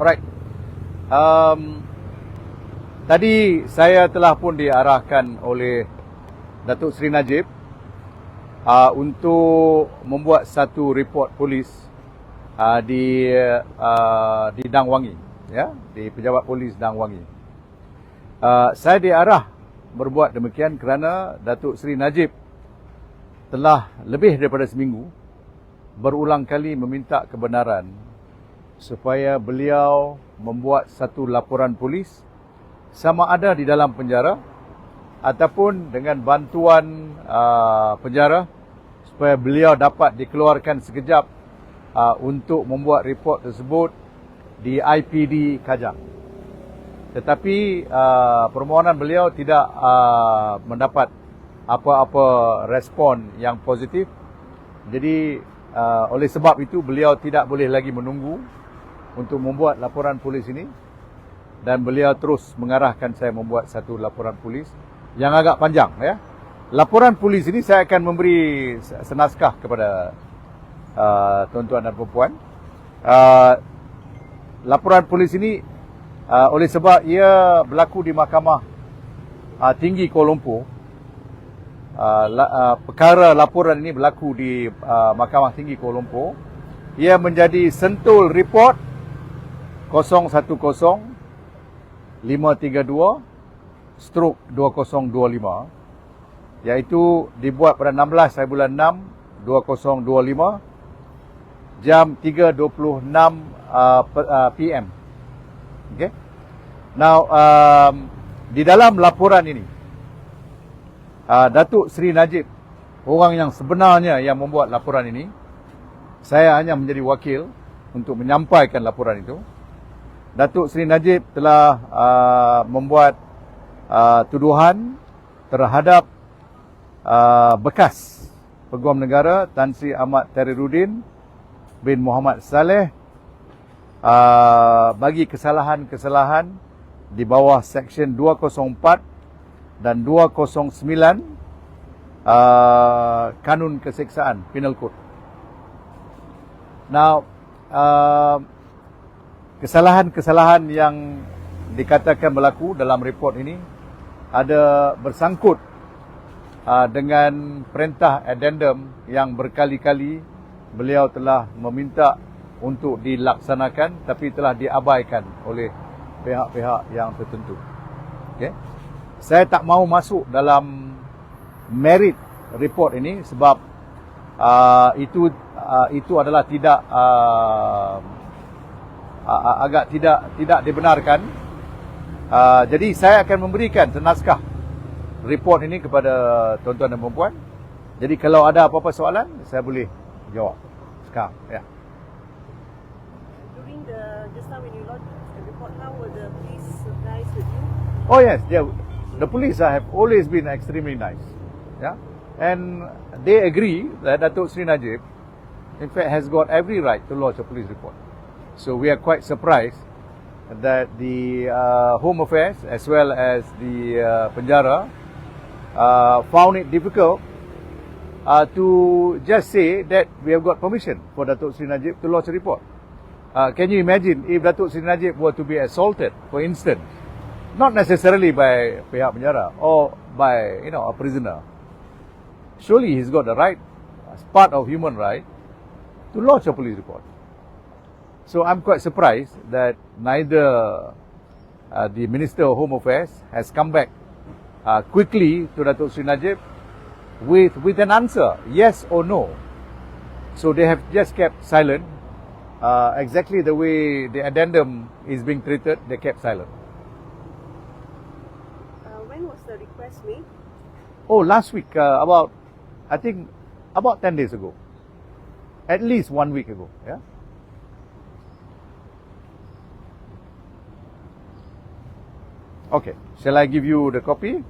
Alright. Um, tadi saya telah pun diarahkan oleh Datuk Seri Najib uh, untuk membuat satu report polis uh, di uh, di Dangwangi, ya, di pejabat polis Dangwangi. Uh, saya diarah berbuat demikian kerana Datuk Seri Najib telah lebih daripada seminggu berulang kali meminta kebenaran supaya beliau membuat satu laporan polis sama ada di dalam penjara ataupun dengan bantuan uh, penjara supaya beliau dapat dikeluarkan sekejap uh, untuk membuat report tersebut di IPD Kajang. Tetapi uh, permohonan beliau tidak uh, mendapat apa-apa respon yang positif. Jadi uh, oleh sebab itu beliau tidak boleh lagi menunggu untuk membuat laporan polis ini dan beliau terus mengarahkan saya membuat satu laporan polis yang agak panjang ya. Laporan polis ini saya akan memberi senaskah kepada uh, tuan-tuan dan puan Uh, laporan polis ini uh, oleh sebab ia berlaku di mahkamah uh, tinggi Kuala Lumpur. Uh, la, uh, perkara laporan ini berlaku di uh, mahkamah tinggi Kuala Lumpur. Ia menjadi sentul report 010 532 stroke 2025 iaitu dibuat pada 16 hari bulan 6 2025 jam 3.26 uh, uh, PM. Okay. Now um, di dalam laporan ini uh, Datuk Seri Najib orang yang sebenarnya yang membuat laporan ini saya hanya menjadi wakil untuk menyampaikan laporan itu. Datuk Seri Najib telah uh, membuat uh, tuduhan terhadap uh, bekas Peguam Negara Tan Sri Ahmad Terirudin bin Muhammad Saleh uh, bagi kesalahan-kesalahan di bawah Seksyen 204 dan 209 uh, Kanun Keseksaan Penal Code. Now, uh, kesalahan-kesalahan yang dikatakan berlaku dalam report ini ada bersangkut uh, dengan perintah addendum yang berkali-kali beliau telah meminta untuk dilaksanakan tapi telah diabaikan oleh pihak-pihak yang tertentu. Okay. Saya tak mau masuk dalam merit report ini sebab uh, itu uh, itu adalah tidak uh, uh, agak tidak tidak dibenarkan. Uh, jadi saya akan memberikan senaskah report ini kepada tuan-tuan dan puan Jadi kalau ada apa-apa soalan, saya boleh jawab sekarang. Ya. During the just now when you lodged the report, how were the police guys with you? Oh yes, yeah. The police have always been extremely nice. Yeah. And they agree that Datuk Sri Najib, in fact, has got every right to lodge a police report. So we are quite surprised that the uh, Home Affairs as well as the uh, Penjara uh, found it difficult uh, to just say that we have got permission for Datuk Sri Najib to lodge a report. Uh, can you imagine if Datuk Sri Najib were to be assaulted, for instance, not necessarily by pihak penjara or by you know a prisoner. Surely he's got the right, as part of human right, to lodge a police report. So I'm quite surprised that neither uh, the Minister of Home Affairs has come back uh, quickly to Datuk Sri Najib with with an answer, yes or no. So they have just kept silent. Uh, exactly the way the addendum is being treated, they kept silent. Uh, when was the request made? Oh, last week, uh, about, I think, about 10 days ago. At least one week ago, yeah? Okay, shall I give you the copy?